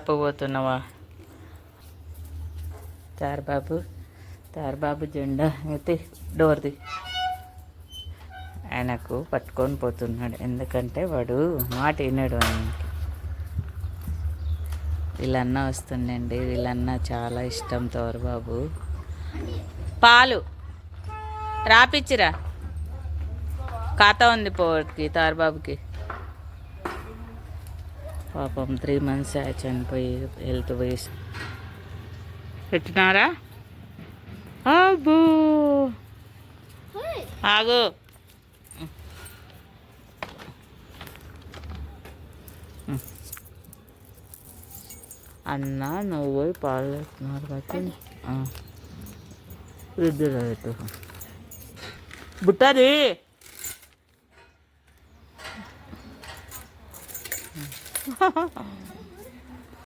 చెప్పబోతున్నావా? తారబాబు తారబాబు జెండా అయితే డోర్ది ఆయనకు పట్టుకొని పోతున్నాడు. ఎందుకంటే వాడు మాట వినడు ఆయనకి. వీళ్ళన్న వస్తుండండి. వీళ్ళన్న చాలా ఇష్టం తోరబాబు. పాలు. రాపిచ్చిరా. ఖాతా ఉంది పోకి తారబాబుకి. పాపం త్రీ మంత్స్ చనిపోయి హెల్త్ వేసి పెట్టినారా? అబ్బో! ఆగు. అన్న నువ్వు పోయి పాలు పెట్టున్నారు కాబట్టి. ఫ్రిడ్జ్లో పెట్టు. బుట్టది. 哈 哈